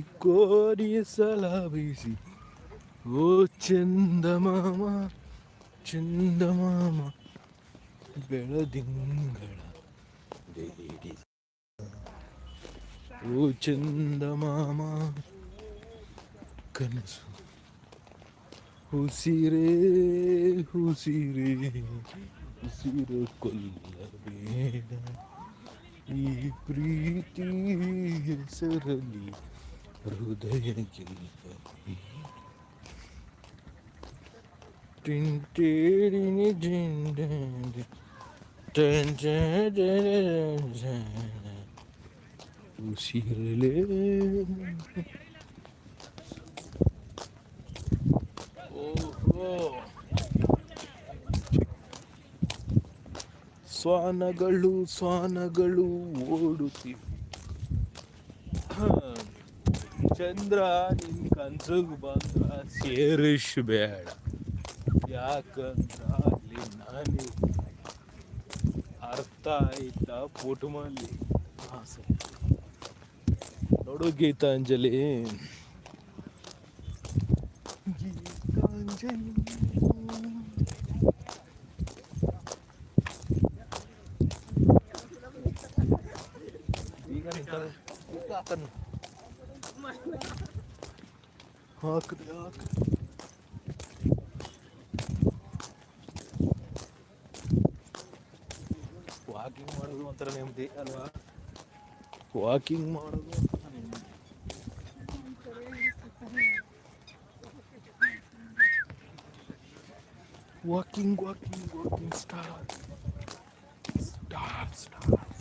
Korea ಸಲಾಬಿಸಿ ಓ ಚಂದಮಾಮ ಚಂದಮಾಮ, ಬೆಳದಿಂಗಳ ಬೇಡಿ. ಓ ಚಂದಮಾಮ, ಕನಸು ಹುಸಿರೆ ಹುಸಿರೆ ಉಸಿರು ಕೊಲ್ಲಬೇಡ. ಈ ಪ್ರೀತಿ ಹೆಸರಲ್ಲಿ ಉಸಿರಲೇ. ಶ್ವಾನಗಳು ಶ್ವಾನಗಳು ಓಡುತ್ತಿವೆ. ಚಂದ್ರ, ನಿನ್ ಕನ್ಸಗ್ ಬಂದ್ರ ಸೇರಿಸ್ಬೇಡ ಯಾಕಂದ್ರ ಅಲ್ಲಿ ನಾನು ಅರ್ಥ ಆಯ್ತಾ ಪುಟುಮಲ್ಲಿ ಆಸೆ ನೋಡು ಗೀತಾಂಜಲಿ. ಗೀತಾಂಜಲಿ. ಈಗ ನಿಂತವೆ ಹಾಕನ್ನು ಹಾಕಿದೆ ಹಾಕಿದೆ ವಾಕಿಂಗ್ ಮಾಡೋದು ಒಂಥರ ನೆಮ್ಮದಿ ಅಲ್ವಾ ವಾಕಿಂಗ್ ಮಾಡೋದು ಒಂಥರ ನೆಮ್ಮದಿ walking walking walking star star star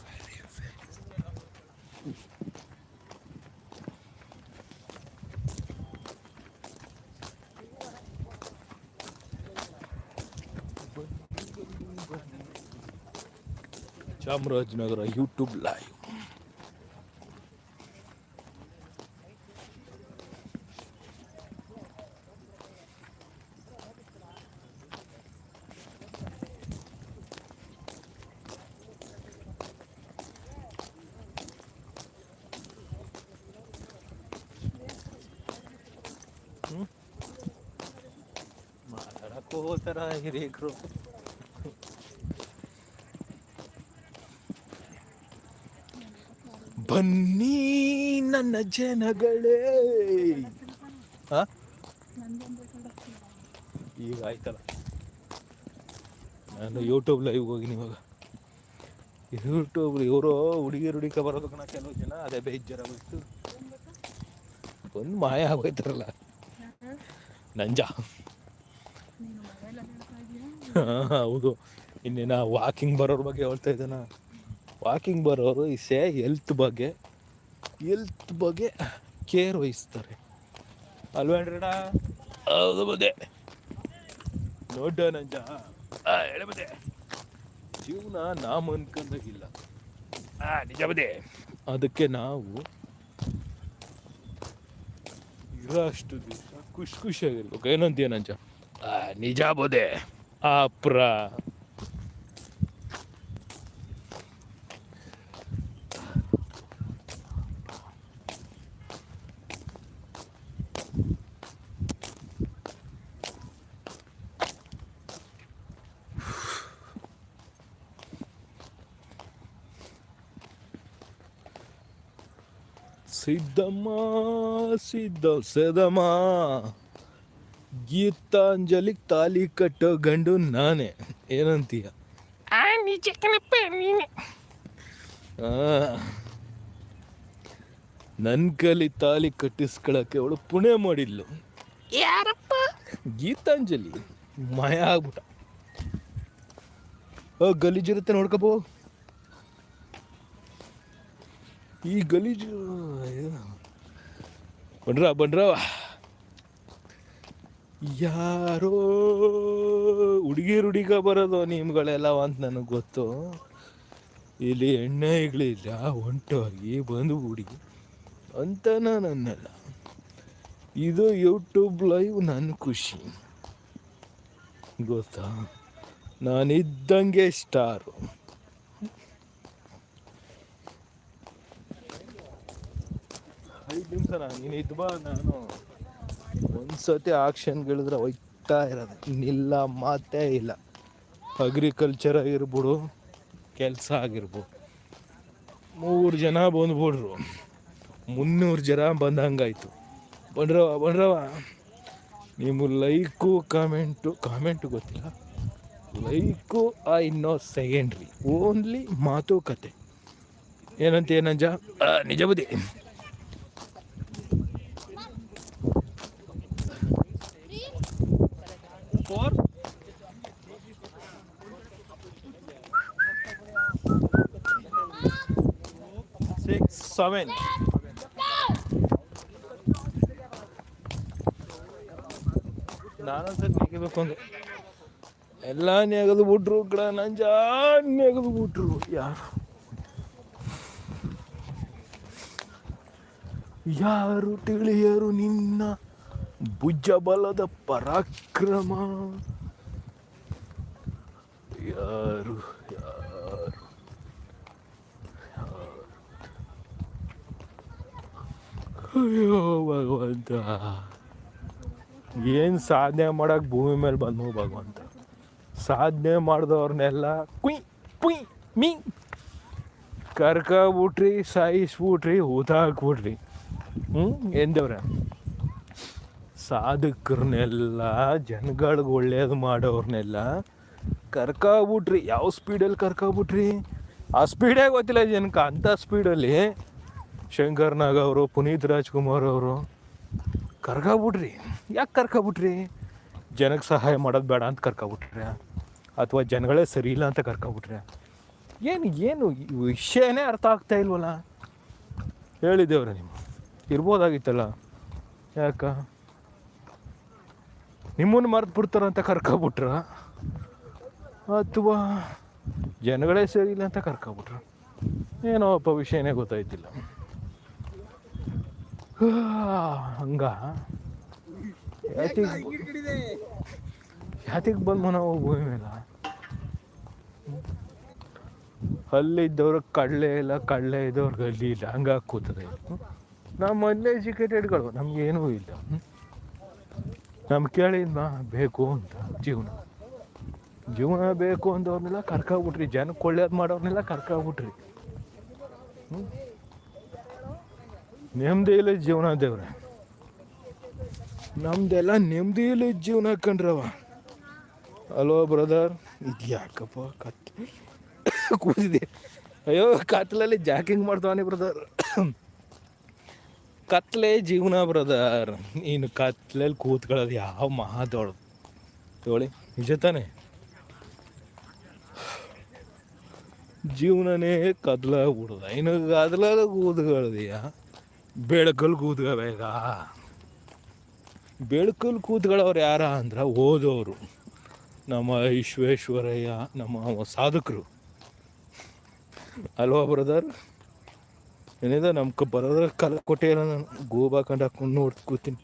Chamarajanagar YouTube live ಮಾತಾಡಕ್ಕೆ ಹೋಗ್ತಾರ ಹಿರಿಯರು ಬನ್ನಿ ನನ್ನ ಜನಗಳೇ? ಈಗ ಆಯ್ತಲ್ಲ. ನಾನು ಯೂಟ್ಯೂಬ್ ಲೈವ್ ಹೋಗಿನಿ ಇವಾಗ ಯೂಟ್ಯೂಬ್ ಇವರು ಹುಡುಗಿರು ಹುಡುಕ ಬರೋದು ಕಣ ಕೆಲವು ಜನ ಅದೇ ಬೇಜಾರ ಆಗೋಯ್ತು ಒಂದು ಮಾಯ ಆಗೋಯ್ತಾರಲ್ಲ ನಂಜ. ಹೌದು. ಇನ್ನೇನ ವಾಕಿಂಗ್ ಬರೋರ ಬಗ್ಗೆ ಹೇಳ್ತಾ ಇದ್ದಾನ? ವಾಕಿಂಗ್ ಬರೋರು ಇಸೆ ಹೆಲ್ತ್ ಬಗ್ಗೆ ಹೆಲ್ತ್ ಬಗ್ಗೆ ಕೇರ್ ವಹಿಸ್ತಾರೆ. ಅಲ್ವೇನ್ರಣ ಹೌದು ಬದೇ ದೊಡ್ಡ ನಂಜ. ಆ, ಹೇಳು ಜೀವನ ನಾವು ಅನ್ಕೊಂಡಾಗಿಲ್ಲ ನಿಜ ಬದೇ ಅದಕ್ಕೆ ನಾವು ಇರೋ ಅಷ್ಟು ದಿವಸ ಖುಷಿ ಖುಷಿಯಾಗಿರ್ಬೇಕು. ಏನಂತೀಯ ನಂಜ? ನಿಜ ಬೋದೆ ಅಪ್ರ ಸಿದ್ದಮ್ಮ ಸಿದ್ಧ ಸದಮ್ಮ. ಗೀತಾಂಜಲಿ ತಾಲಿ ಕಟ್ಟೋ ಗಂಡು ನಾನೇ. ಏನಂತೀಯ? ಆ ನಿಜ ಕಣಪ್ಪ ನೀನೆ. ಆ, ನನ್ ಕಲಿ ತಾಲಿ ಕಟ್ಟಿಸ್ಕೊಳಕ್ಕೆ ಅವಳು ಪುಣೆ ಮಾಡಿದ್ಲು. ಯಾರಪ್ಪ? ಗೀತಾಂಜಲಿ ಮಾಯ ಆಗ್ಬಿಟ್ಟ. ಓ ಗಲೀಜಿರುತ್ತೆ ನೋಡ್ಕಬೋ ಈ ಗಲೀಜು ಬಂಡ್ರ ಬಂಡ್ರವ ಯಾರೋ ಹುಡುಗಿರು ಹುಡುಗ ಬರೋದು ನಿಮ್ಗಳೆಲ್ಲ ಅಂತ ನನಗೆ ಗೊತ್ತು. ಇಲ್ಲಿ ಎಣ್ಣೆಗಳಿಲ್ಲ ಹೊಂಟೋಗಿ ಬಂದು ಹುಡುಗಿ ಅಂತ ನನ್ನಲ್ಲ. ಇದು ಯೂಟ್ಯೂಬ್ ಲೈವ್ ನನ್ನ ಖುಷಿ. ಗೊತ್ತಾ? ನಾನಿದ್ದಂಗೆ ಸ್ಟಾರು. ನಿಮಿಷ ನೀನು ಇದ್ ಬಾ, ನಾನು ಒಂದ್ಸತಿ ಆಕ್ಷನ್ಗಳಿದ್ರೆ ಒಯ್ತಾ ಇರೋದು. ಇನ್ನಿಲ್ಲ ಮಾತೇ ಇಲ್ಲ. ಅಗ್ರಿಕಲ್ಚರ್ ಆಗಿರ್ಬಿಡು ಕೆಲಸ ಆಗಿರ್ಬೋದು. ಮೂರು ಜನ ಬಂದ್ಬಿಡ್ರು ಮುನ್ನೂರು ಜನ ಬಂದಂಗಾಯ್ತು. ಬಂಡ್ರವ ಬಂಡ್ರವ ನಿಮ್ಮ ಲೈಕು, ಕಾಮೆಂಟು ಕಾಮೆಂಟು ಗೊತ್ತಿಲ್ಲ. ಲೈಕು, ಆ ಇನ್ನೋ ಸೆಕೆಂಡ್ರಿ ಓನ್ಲಿ ಮಾತುಕತೆ. ಏನಂತ ಏನಂಜ ನಿಜ ಫೋರ್ ಸಿಕ್ಸ್ ಸೆವೆನ್ ನಾನೊಂದ್ಸರಿ ನೆಗಿಬೇಕು ಅಂದೆ ಎಲ್ಲ ನೆಗೆದು ಬಿಟ್ರು ಕಡ ನಂಜ ನೆಗೆದು ಬಿಟ್ರು ಯಾರು? ಯಾರು ತಿಳಿಯರು ನಿನ್ನ ಭುಜ ಬಲದ ಪರಾಕ್ರಮ. ಯಾರು ಯಾರು ಅಯ್ಯೋ, ಭಗವಂತ. ಏನು ಸಾಧನೆ ಮಾಡೋಕೆ ಭೂಮಿ ಮೇಲೆ ಬಂದು ಭಗವಂತ. ಸಾಧನೆ ಮಾಡಿದವ್ರನ್ನೆಲ್ಲ ಕುಯ್ ಕುಯ್ ಮೀ. ಕರ್ಕೊಬಿಟ್ರಿ, ಸಾಯಿಸ್ಬಿಟ್ರಿ ಊತಾಕ್ಬಿಟ್ರಿ ಹ್ಞೂ ಎಂದವ್ರೆ ಸಾಧಕರನ್ನೆಲ್ಲ, ಜನಗಳಿಗೆ ಒಳ್ಳೇದು ಮಾಡೋರ್ನೆಲ್ಲ ಕರ್ಕೊಬಿಟ್ರಿ. ಯಾವ ಸ್ಪೀಡಲ್ಲಿ ಕರ್ಕೊಬಿಟ್ರಿ? ಆ ಸ್ಪೀಡೇ ಗೊತ್ತಿಲ್ಲ ಜನಕ್ಕೆ ಅಂಥ ಸ್ಪೀಡಲ್ಲಿ ಶಂಕರ್ ನಾಗ್ ಅವರು, ಪುನೀತ್ ರಾಜ್ಕುಮಾರ್ ಅವರು ಕರ್ಕೊಬಿಟ್ರಿ. ಯಾಕೆ ಕರ್ಕೊಬಿಟ್ರಿ? ಜನಕ್ಕೆ ಸಹಾಯ ಮಾಡೋದು ಬೇಡ ಅಂತ ಕರ್ಕೊಬಿಟ್ರೆ? ಅಥವಾ ಜನಗಳೇ ಸರಿ ಇಲ್ಲ ಅಂತ ಕರ್ಕೊಬಿಟ್ರೆ? ಏನು ಏನು ವಿಷಯನೇ ಅರ್ಥ ಆಗ್ತಾ ಇಲ್ವಲ್ಲ? ಹೇಳಿದ್ದೇವ್ರೆ ನೀವು ಇರ್ಬೋದಾಗಿತ್ತಲ್ಲ? ಯಾಕ? ನಿಮ್ಮನ್ನು ಮರೆತು ಬಿಡ್ತಾರಂತ ಕರ್ಕೊಬಿಟ್ರ? ಅಥವಾ ಜನಗಳೇ ಸೇರಿಲ್ಲ ಅಂತ ಕರ್ಕೊಬಿಟ್ರ? ಏನೋ ಅಪ್ಪ ವಿಷಯನೇ ಗೊತ್ತಾಯ್ತಿಲ್ಲ. ಹಂಗ? ಯಾತಿಗೆ ಯಾತಿಗೆ ಬಂದು ನಾವು ಭೂಮಿ ಮೇಲೆ? ಅಲ್ಲಿದ್ದವ್ರು ಕಡಲೆ ಇಲ್ಲ ಕಡಲೆ ಇದ್ದವ್ರಿಗೆ ಅಲ್ಲಿ ಇಲ್ಲ. ಹಂಗಾಗಿ ಕೂತದೆ. ನಮ್ಮ ಅನ್ಎಜುಕೇಟೆಡ್ಗಳು ನಮಗೇನೂ ಇಲ್ಲ. ನಮ್ಗೆ ನಾ ಬೇಕು ಅಂತ ಜೀವನ. ಜೀವನ ಬೇಕು ಅಂದವ್ರನ್ನೆಲ್ಲ ಕರ್ಕೊಬಿಟ್ರಿ. ಜನಕ್ಕೆ ಒಳ್ಳೇದು ಮಾಡೋರ್ನೆಲ್ಲ ಕರ್ಕೊಬಿಟ್ರಿ? ನೆಮ್ಮದಿ ಇಲ್ಲ ಜೀವನ ದೇವ್ರೆ. ನಮ್ದೆಲ್ಲ ನೆಮ್ಮದಿ ಇಲ್ಲ ಜೀವನ ಕಂಡ್ರವ ಅಲೋ ಬ್ರದರ್ ಇದು ಯಾಕಪ್ಪ ಕತ್ ಕೂತಿದೆ ಅಯ್ಯೋ, ಕತ್ಲಲ್ಲಿ ಜಾಕಿಂಗ್ ಮಾಡ್ತಾವನೆ ಬ್ರದರ್ ಕತ್ಲೆ ಜೀವನ ಬ್ರದರ್. ನೀನು ಕತ್ಲಲ್ಲಿ ಕೂತ್ಕೊಳ್ಳೋದು ಯಾವ ಮಹಾ ದೊಡ್ಡ ತೋಳಿ, ನಿಜ ತಾನೆ? ಜೀವನನೇ ಕತ್ಲ ಕೂಡದ ಇನ್ನು ಕದ್ಲಲ್ಲಿ ಕೂತ್ಕೊಳ್ಳೋದಿಯ? ಬೆಳಕಲ್ಲಿ ಕೂತ್ಕೋಬೇಕ ಬೆಳಕಲ್ಲಿ ಕೂತ್ಕೊಳ್ಳೋರು ಯಾರ ಅಂದ್ರೆ ಓದೋರು. ನಮ್ಮ ವಿಶ್ವೇಶ್ವರಯ್ಯ, ನಮ್ಮ ಸಾಧಕರು. ಅಲ್ವಾ ಬ್ರದರ್? ಏನಿದೆ ನಮ್ಗೆ ಬರೋದ್ರ ಕಲರ್ ಕೊಟ್ಟೆ ಇಲ್ಲ ನಾನು. ಗೋಬಾ ಕಂಡು ಹಾಕೊಂಡು ನೋಡಿ, ಕೂತೀನಿ.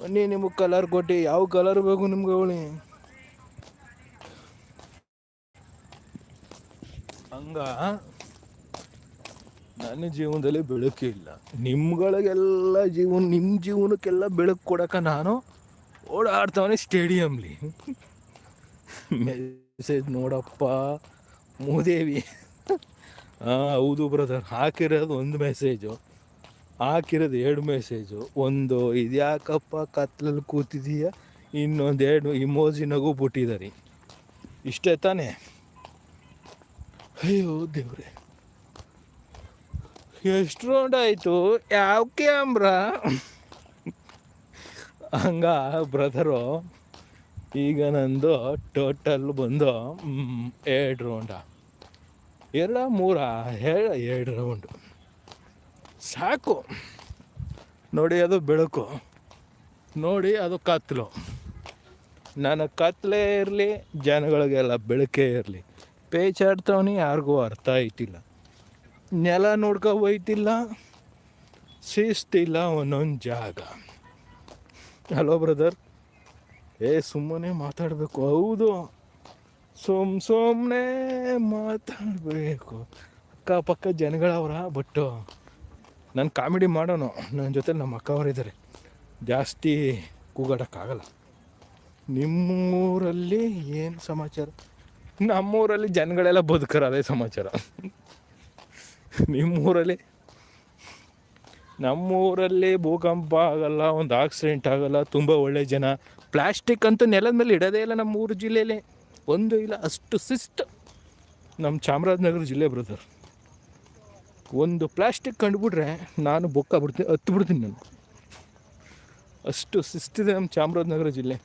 ಬನ್ನಿ, ನಿಮಗೆ ಕಲರ್ ಕೊಟ್ಟೆ. ಯಾವ ಕಲರ್ ಬೇಕು ನಿಮ್ಗೆ ಅವಳಿ? ಹಂಗ ನನ್ನ ಜೀವನದಲ್ಲಿ ಬೆಳಕು ಇಲ್ಲ. ನಿಮ್ಗಳಿಗೆಲ್ಲ ಜೀವನ ನಿಮ್ಮ ಜೀವನಕ್ಕೆಲ್ಲ ಬೆಳಕು ಕೊಡಕ ನಾನು ಓಡಾಡ್ತಾವನೆ ಸ್ಟೇಡಿಯಮ್ಲಿ ಮೆಸೇಜ್ ನೋಡಪ್ಪ, ಮೂದೇವಿ. ಹೌದು ಬ್ರದರ್ ಹಾಕಿರೋದು ಒಂದು ಮೆಸೇಜು ಹಾಕಿರೋದು ಎರಡು ಮೆಸೇಜು ಒಂದು ಇದ್ಯಾಕಪ್ಪ ಕತ್ಲಲ್ಲಿ ಕೂತಿದೀಯ? ಇನ್ನೊಂದು ಎರಡು, ಇಮೋಜಿ ನಗು ಬಿಟ್ಟಿದ್ದಾರೆ ಇಷ್ಟೇ ತಾನೇ? ಅಯ್ಯೋ ದೇವ್ರೆ. ಎಷ್ಟು ರೌಂಡ್ ಆಯಿತು? ಯಾವ ಕ್ಯಾಮ್ರ ಹಂಗ ಬ್ರದರು ಈಗ ನಂದು ಟೋಟಲ್ ಬಂದು ಎರಡು ರೌಂಡ ಎರಡ, ಮೂರ, ಎರಡು ರೌಂಡು. ಸಾಕು. ನೋಡಿ ಅದು ಬೆಳಕು. ನೋಡಿ ಅದು ಕತ್ಲು. ನನ್ನ ಕತ್ಲೇ ಇರಲಿ, ಜನಗಳಿಗೆಲ್ಲ ಬೆಳಕೇ ಇರಲಿ. ಪೇಚಾಡ್ತವನಿ ಯಾರಿಗೂ ಅರ್ಥ ಆಯ್ತಿಲ್ಲ. ನೆಲ ನೋಡ್ಕೊ ಹೋಯ್ತಿಲ್ಲ. ಶಿಸ್ತಿಲ್ಲ ಒಂದೊಂದು ಜಾಗ. ಹಲೋ ಬ್ರದರ್ ಏ, ಸುಮ್ಮನೆ ಮಾತಾಡಬೇಕು. ಹೌದು. ಸುಮ್ ಸುಮ್ಮನೆ ಮಾತಾಡಬೇಕು ಅಕ್ಕಪಕ್ಕ ಜನಗಳವ್ರ ಬಟ್ಟು ನಾನು ಕಾಮಿಡಿ ಮಾಡೋನು. ನನ್ನ ಜೊತೆ ನಮ್ಮ ಅಕ್ಕವರಿದ್ದಾರೆ ಜಾಸ್ತಿ ಕೂಗಾಡೋಕ್ಕಾಗಲ್ಲ. ನಿಮ್ಮೂರಲ್ಲಿ ಏನು ಸಮಾಚಾರ? ನಮ್ಮೂರಲ್ಲಿ ಜನಗಳೆಲ್ಲ ಬದುಕರ ಅದೇ ಸಮಾಚಾರ. ನಿಮ್ಮೂರಲ್ಲಿ? ನಮ್ಮೂರಲ್ಲಿ ಭೂಕಂಪ ಆಗಲ್ಲ, ಒಂದು ಆಕ್ಸಿಡೆಂಟ್ ಆಗಲ್ಲ, ತುಂಬ ಒಳ್ಳೆ ಜನ. ಪ್ಲಾಸ್ಟಿಕ್ ಅಂತೂ ನೆಲದ ಮೇಲೆ ಇಡೋದೇ ಇಲ್ಲ ನಮ್ಮ ಊರು ಜಿಲ್ಲೆಯಲ್ಲಿ ಒಂದು ಇಲ್ಲ, ಅಷ್ಟು ಶಿಸ್ತು ನಮ್ಮ ಚಾಮರಾಜನಗರ ಜಿಲ್ಲೆ ಬ್ರದರ್ ಒಂದು ಪ್ಲಾಸ್ಟಿಕ್ ಕಂಡುಬಿಟ್ರೆ ನಾನು ಬೊಕ್ಕ ಬಿಡ್ತೀನಿ, ಹತ್ತು ಬಿಡ್ತೀನಿ ನಾನು. ಅಷ್ಟು ಶಿಸ್ತಿದೆ ನಮ್ಮ ಚಾಮರಾಜನಗರ ಜಿಲ್ಲೆ.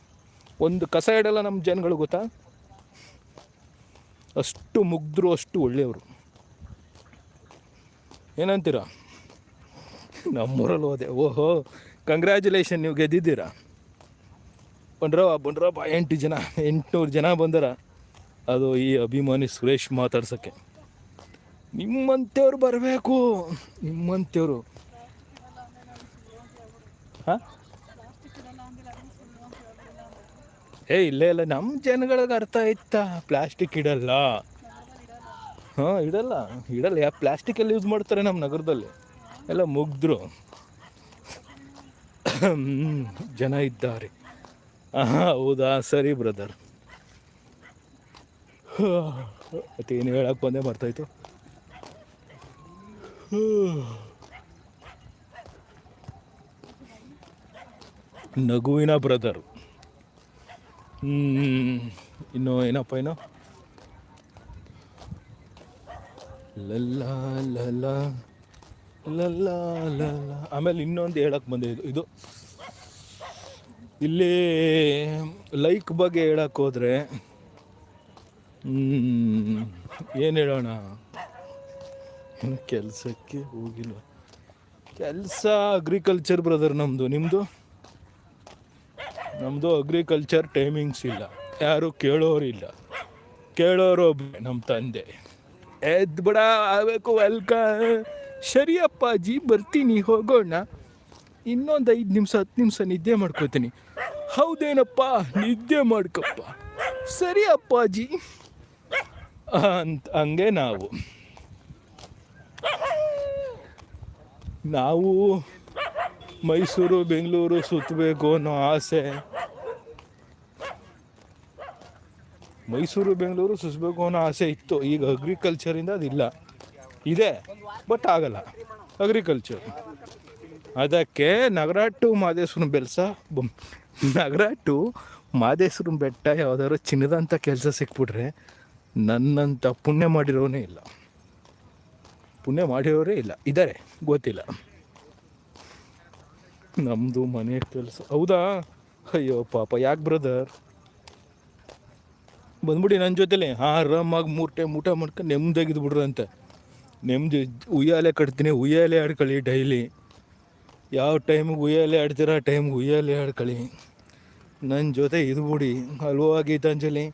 ಒಂದು ಕಸ ಇಡಲ್ಲ ನಮ್ಮ ಜನಗಳು ಗೊತ್ತಾ? ಅಷ್ಟು ಮುಗ್ಧರು ಅಷ್ಟು ಒಳ್ಳೆಯವರು. ಏನಂತೀರಾ? ನಮ್ಮೂರಲ್ಲಿ ಹೋದೆ, ಓಹೋ ಕಂಗ್ರ್ಯಾಚುಲೇಷನ್ ನೀವು ಗೆದ್ದಿದ್ದೀರಾ? ಬಂಡ್ರವ ಬಂದ್ರಪ್ಪ ಎಂಟು ಜನ, ಎಂಟುನೂರು ಜನ ಬಂದರ. ಅದು ಈ ಅಭಿಮಾನಿ ಸುರೇಶ್ ಮಾತಾಡ್ಸೋಕ್ಕೆ. ನಿಮ್ಮಂಥವ್ರು ಬರಬೇಕು. ನಿಮ್ಮಂಥವ್ರು ಹಾಂ? ಏ, ಇಲ್ಲೇ ಇಲ್ಲ. ನಮ್ಮ ಜನಗಳಿಗೆ ಅರ್ಥ ಆಯ್ತಾ. ಪ್ಲಾಸ್ಟಿಕ್ ಇಡಲ್ಲ. ಹಾಂ, ಇಡಲ್ಲ. ಇಡಲ್ಲ. ಯಾ, ಪ್ಲಾಸ್ಟಿಕ್ ಎಲ್ಲ ಯೂಸ್ ಮಾಡ್ತಾರೆ ನಮ್ಮ ನಗರದಲ್ಲಿ. ಎಲ್ಲ ಮುಗ್ದ್ರು. ಜನ ಇದ್ದಾರೆ. ಹೌದಾ? ಸರಿ ಬ್ರದರ್ ಮತ್ತೇನು ಹೇಳಕ್ಕೆ ಬಂದೆ, ಮರ್ತಾಯ್ತು. ನಗುವಿನ ಬ್ರದರ್ ಇನ್ನು ಏನಪ್ಪ ಏನು ಲಲ್ಲ ಲಲ್ಲ ಲಲ್ಲ ಲಲ್ಲ. ಆಮೇಲೆ ಇನ್ನೊಂದು ಹೇಳಕ್ಕೆ ಬಂದೆ ಇದು. ಇದು ಇಲ್ಲಿ ಲೈಕ್ ಬಗ್ಗೆ ಹೇಳಕ್ಕೆ ಏನು ಹೇಳೋಣ? ಕೆಲಸಕ್ಕೆ ಹೋಗಿಲ್ಲ. ಕೆಲಸ ಅಗ್ರಿಕಲ್ಚರ್ ಬ್ರದರ್ ನಮ್ಮದು ನಿಮ್ಮದು ನಮ್ಮದು ಅಗ್ರಿಕಲ್ಚರ್ ಟೈಮಿಂಗ್ಸ್ ಇಲ್ಲ. ಯಾರು ಕೇಳೋರು ಇಲ್ಲ. ಕೇಳೋರು ಒಬ್ಬ ನಮ್ಮ ತಂದೆ. ಎದ್ದು ಬಿಡ, ಆಗಬೇಕು ವೆಲ್ಕ ಸರಿ ಅಪ್ಪಾಜಿ ಬರ್ತೀನಿ, ಹೋಗೋಣ. ಇನ್ನೊಂದು ಐದು ನಿಮಿಷ ಹತ್ತು ನಿಮಿಷ ನಿದ್ದೆ ಮಾಡ್ಕೋತೀನಿ. ಹೌದೇನಪ್ಪ? ನಿದ್ದೆ ಮಾಡ್ಕಪ್ಪ. ಸರಿ ಅಪ್ಪಾಜಿ. ಅಂತ, ಹಂಗೆ ನಾವು. ನಾವು ಮೈಸೂರು, ಬೆಂಗಳೂರು ಸುತ್ತಬೇಕು ಅನ್ನೋ ಆಸೆ. ಮೈಸೂರು, ಬೆಂಗಳೂರು ಸುತ್ತಬೇಕು ಅನ್ನೋ ಆಸೆ ಇತ್ತು. ಈಗ ಅಗ್ರಿಕಲ್ಚರಿಂದ ಅದಿಲ್ಲ. ಇದೆ ಬಟ್ ಆಗಲ್ಲ. ಅಗ್ರಿಕಲ್ಚರ್ ಅದಕ್ಕೆ ನಗರ ಟು ಮಾದೇಶ್ವರನ ಬೆಲ್ಸ ಬಂ ನಗರ ಟು ಮಾದೇಶ್ವರ ಬೆಟ್ಟ ಯಾವ್ದಾದ್ರು ಚಿನ್ನದಂಥ ಕೆಲಸ ಸಿಕ್ಬಿಟ್ರೆ ನನ್ನಂಥ ಪುಣ್ಯ ಮಾಡಿರೋನೇ ಇಲ್ಲ. ಪುಣ್ಯ ಮಾಡಿರೋರೇ ಇಲ್ಲ. ಇದ್ದಾರೆ ಗೊತ್ತಿಲ್ಲ. ನಮ್ಮದು ಮನೆ ಕೆಲಸ. ಹೌದಾ? ಅಯ್ಯೋ ಪಾಪ, ಯಾಕೆ ಬ್ರದರ್ ಬಂದ್ಬಿಡಿ ನನ್ನ ಜೊತೆಲಿ. ಆರಾಮಾಗಿ ಮೂರು ಟೈಮ್ ಊಟ ಮಾಡ್ಕೊಂಡು ನೆಮ್ಮದಿಯಾಗಿದ್ದು ಬಿಡ್ರಂತೆ ನೆಮ್ಮದಿ ಉಯ್ಯಾಲೆ ಕಟ್ತೀನಿ, ಉಯ್ಯಾಲೆ ಆಡ್ಕೊಳ್ಳಿ ಡೈಲಿ. ಯಾವ ಟೈಮ್ಗೆ ಉಯ್ಯಲ್ಲಿ ಆಡ್ತೀರ, ಆ ಟೈಮ್ಗೆ ಉಯ್ಯಲ್ಲಿ ಆಡ್ಕೊಳ್ಳಿ. ನನ್ನ ಜೊತೆ ಇದು ಬಿಡಿ. ಅಲ್ವಾ ಗೀತಾಂಜಲಿ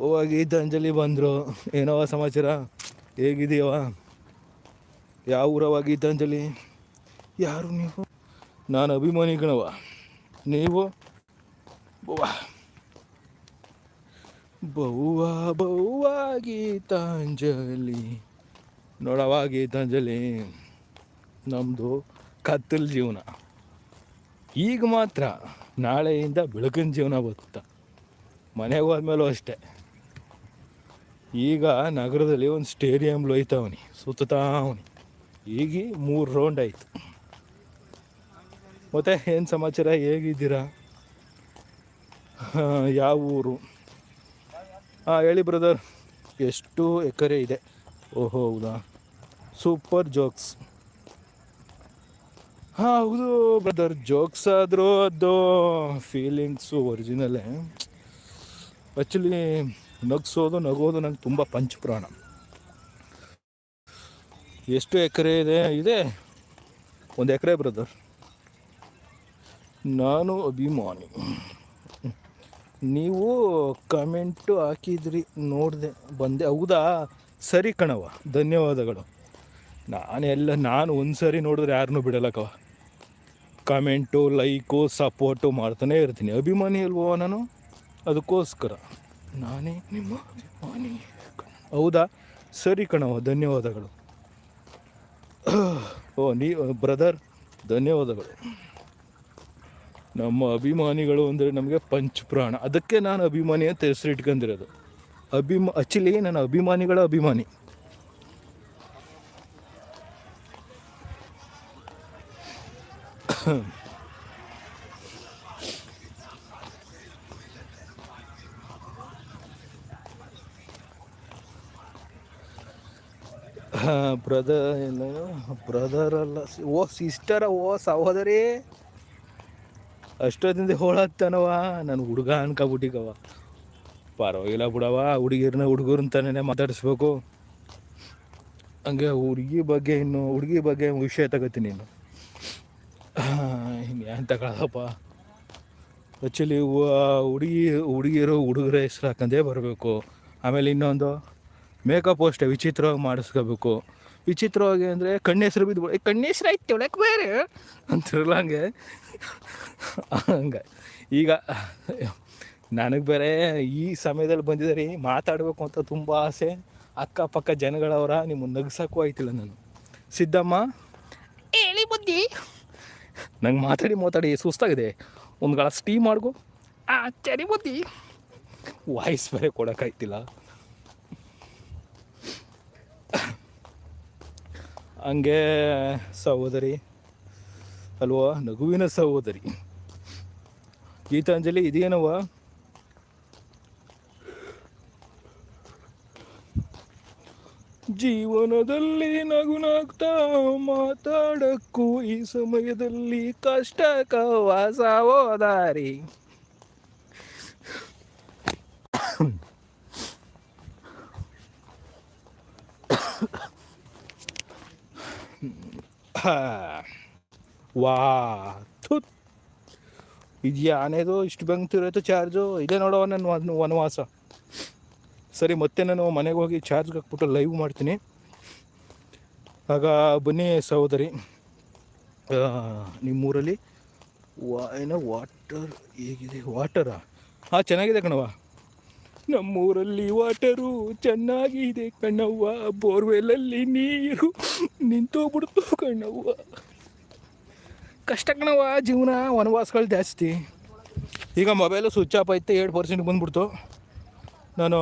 ಓವಾ ಗೀತಾಂಜಲಿ ಬಂದರು. ಏನವ ಸಮಾಚಾರ? ಹೇಗಿದೆಯವ ಯಾವ ಊರವ ಗೀತಾಂಜಲಿ ಯಾರು ನೀವು? ನಾನು ಅಭಿಮಾನಿ ಗಣವ ನೀವು? ಬವ್ವ. ಬವ್ವ ಗೀತಾಂಜಲಿ ನೋಡವ ಗೀತಾಂಜಲಿ ನಮ್ಮದು ಕತ್ತಲ್ ಜೀವನ. ಈಗ ಮಾತ್ರ ನಾಳೆಯಿಂದ ಬೆಳಕಿನ ಜೀವನ ಬರುತ್ತಾ. ಮನೆಗೆ ಹೋದ್ಮೇಲೂ ಅಷ್ಟೇ. ಈಗ ನಗರದಲ್ಲಿ ಒಂದು ಸ್ಟೇಡಿಯಂ ಲೋಯ್ತವನಿ ಸುತ್ತಾವನಿ ಈಗ ಮೂರು ರೌಂಡ್ ಆಯಿತು. ಮತ್ತೆ ಏನು ಸಮಾಚಾರ, ಹೇಗಿದ್ದೀರಾ? ಯಾವ ಊರು? ಹಾಂ, ಹೇಳಿ ಬ್ರದರ್ ಎಷ್ಟು ಎಕರೆ ಇದೆ? ಓಹೋ, ಹೌದಾ? ಸೂಪರ್ ಜೋಕ್ಸ್ ಹೌದು ಬ್ರದರ್ ಜೋಕ್ಸ್ ಆದರೂ ಅದು ಫೀಲಿಂಗ್ಸು ಒರಿಜಿನಲ್ಲೇ ಆ್ಯಕ್ಚುಲಿ ನಗ್ಸೋದು, ನಗೋದು ನಂಗೆ ತುಂಬ ಪಂಚಪ್ರಾಣ ಎಷ್ಟು ಎಕರೆ ಇದೆ? ಇದೆ. ಒಂದು ಎಕರೆ ಬ್ರದರ್ ನಾನು ಅಭಿಮಾನಿ. ನೀವು ಕಮೆಂಟು ಹಾಕಿದ್ರಿ, ನೋಡಿದೆ, ಬಂದೆ. ಹೌದಾ? ಸರಿ ಕಣವ ಧನ್ಯವಾದಗಳು. ನಾನೆಲ್ಲ, ನಾನು ಒಂದು ಸರಿ ನೋಡಿದ್ರೆ ಯಾರನ್ನೂ ಬಿಡಲ್ಲಕ್ಕವ ಕಮೆಂಟು, ಲೈಕು, ಸಪೋರ್ಟು ಮಾಡ್ತಾನೆ ಇರ್ತೀನಿ. ಅಭಿಮಾನಿ ಅಲ್ವೋ ನಾನು ಅದಕ್ಕೋಸ್ಕರ. ನಾನೇ ನಿಮ್ಮ ಅಭಿಮಾನಿ. ಹೌದಾ? ಸರಿ ಕಣವ ಧನ್ಯವಾದಗಳು. ಓ, ನೀ, ಬ್ರದರ್, ಧನ್ಯವಾದಗಳು. ನಮ್ಮ ಅಭಿಮಾನಿಗಳು ಅಂದರೆ ನಮಗೆ ಪಂಚಪ್ರಾಣ ಅದಕ್ಕೆ ನಾನು ಅಭಿಮಾನಿ ಅಂತ ಹೆಸರು ಇಟ್ಕೊಂಡಿರೋದು ಅಭಿಮ ಆ್ಯಕ್ಚುಲಿ ನನ್ನ ಅಭಿಮಾನಿಗಳ ಅಭಿಮಾನಿ. ಬ್ರದರ್ ಏನು ಬ್ರದರ್ ಅಲ್ಲ. ಓ ಸಿಸ್ಟರ ಓ, ಸಹೋದರಿ. ಅಷ್ಟೊತ್ತಿಂದ ಹೋಳತ್ತನವ ನನ್ನ ಹುಡುಗ ಅನ್ಕೊಬಿಟ್ಟಿಗವ ಪರವಾಗಿಲ್ಲ ಬಿಡವ ಹುಡುಗಿರ್ನ ಹುಡುಗರಂತಾನೇ ತಾನೇ ಮಾತಾಡಿಸ್ಬೇಕು. ಹಂಗೆ ಹುಡುಗಿ ಬಗ್ಗೆ ಇನ್ನು, ಹುಡುಗಿ ಬಗ್ಗೆ ವಿಷಯ ತಗೋತೀನಿ ಇನ್ನು. ಇನ್ನು ಏನು ತಗೊಳ್ಳೋದಪ್ಪ ಆ್ಯಕ್ಚುಲಿ ಹುಡುಗಿ, ಹುಡುಗಿರು, ಹುಡುಗರ ಹೆಸ್ರು ಹಾಕಂದೇ ಬರಬೇಕು. ಆಮೇಲೆ ಇನ್ನೊಂದು ಮೇಕಪ್ ಅಷ್ಟೇ ವಿಚಿತ್ರವಾಗಿ ಮಾಡಿಸ್ಕೋಬೇಕು. ವಿಚಿತ್ರವಾಗಿ ಅಂದರೆ ಕಣ್ಣು ಹೆಸ್ರು ಬಿದ್ದು ಕಣ್ಣು ಹೆಸ್ರು ಆಯ್ತು ಒಳಕ್ಕೆ ಬೇರೆ ಅಂತಿರಲ್ಲ ಹಂಗೆ. ಹಂಗೆ. ಈಗ, ನನಗೆ ಬೇರೆ ಈ ಸಮಯದಲ್ಲಿ ಬಂದಿದ್ದಾರೆ ಮಾತಾಡಬೇಕು ಅಂತ ತುಂಬ ಆಸೆ. ಅಕ್ಕಪಕ್ಕ ಜನಗಳವರ ನಿಮ್ಮನ್ನು ನಗ್ಸಕ್ಕೂ ಆಯ್ತಿಲ್ಲ ನಾನು. ಸಿದ್ದಮ್ಮ? ಹೇಳಿ ಬುದ್ಧಿ. ನಂಗೆ ಮಾತಾಡಿ ಮಾತಾಡಿ ಸುಸ್ತಾಗಿದೆ. ಒಂದು ಗ್ಲಾಸ್ ಟೀ ಮಾಡ್ಕೊ. ಆ, ಚರಿ ಬುದ್ಧಿ. ವಾಯ್ಸ್ ಬೇರೆ ಕೊಡೋಕ್ಕಾಯ್ತಿಲ್ಲ ಹಂಗೆ ಸಹೋದರಿ, ಅಲ್ವಾ? ನಗುವಿನ ಸಹೋದರಿ. ಗೀತಾಂಜಲಿ ಇದೇನವ ಜೀವನದಲ್ಲಿ ನಗು ನಗ್ತಾ ಮಾತಾಡಕ್ಕೂ ಈ ಸಮಯದಲ್ಲಿ ಕಷ್ಟ ಕವಾಸ ಹೋದಾರಿ. ವಾ ಥುತ್ ಇದೆಯಾ ಆನೆದು ಇಷ್ಟು ಬಂಗ್ತಿರೋಯ್ತು ಚಾರ್ಜು? ಇದೇ ನೋಡೋ ನನ್ನ ವನ- ವನವಾಸ ಸರಿ, ಮತ್ತೆ ನಾನು ಮನೆಗೆ ಹೋಗಿ ಚಾರ್ಜ್ ಹಾಕ್ಬಿಟ್ಟು ಲೈವ್ ಮಾಡ್ತೀನಿ. ಆಗ ಬನ್ನಿ ಸಹೋದರಿ. ನಿಮ್ಮೂರಲ್ಲಿ ವಾ ಏನೋ ವಾಟರ್ ಹೇಗಿದೆ? ವಾಟರಾ ಹಾಂ, ಚೆನ್ನಾಗಿದೆ ಕಣವ್ವ. ನಮ್ಮೂರಲ್ಲಿ ವಾಟರು ಚೆನ್ನಾಗಿದೆ ಕಣ್ಣವ್ವ ಬೋರ್ವೆಲಲ್ಲಿ ನೀರು ನಿಂತೋಗ್ಬಿಡ್ತು ಕಣ್ಣವ್ವ ಕಷ್ಟ ಕಣವ್ವ, ಜೀವನ, ವನವಾಸಗಳು ಜಾಸ್ತಿ. ಈಗ ಮೊಬೈಲು ಸ್ವಿಚ್ ಆಫ್ ಐತೆ, ಏಳು ಪರ್ಸೆಂಟ್ ಬಂದ್ಬಿಡ್ತು. ನಾನು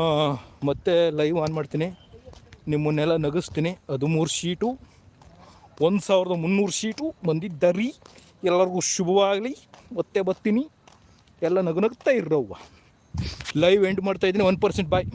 ಮತ್ತೆ ಲೈವ್ ಆನ್ ಮಾಡ್ತೀನಿ. ನಿಮ್ಮನ್ನೆಲ್ಲ ನಗಿಸ್ತೀನಿ. ಅದು ಮೂರು ಶೀಟು, ಒಂದು ಸಾವಿರದ ಮುನ್ನೂರು ಶೀಟು ಬಂದಿದ್ದರಿ ಎಲ್ಲರಿಗೂ ಶುಭವಾಗಲಿ. ಮತ್ತೆ ಬರ್ತೀನಿ. ಎಲ್ಲ ನಗು ನಗ್ತಾ ಇರ್ರವ್ವ ಲೈವ್ ಎಂಡ್ ಮಾಡ್ತಾ ಇದ್ದೀನಿ ಒನ್ ಪರ್ಸೆಂಟ್ ಬಾಯ್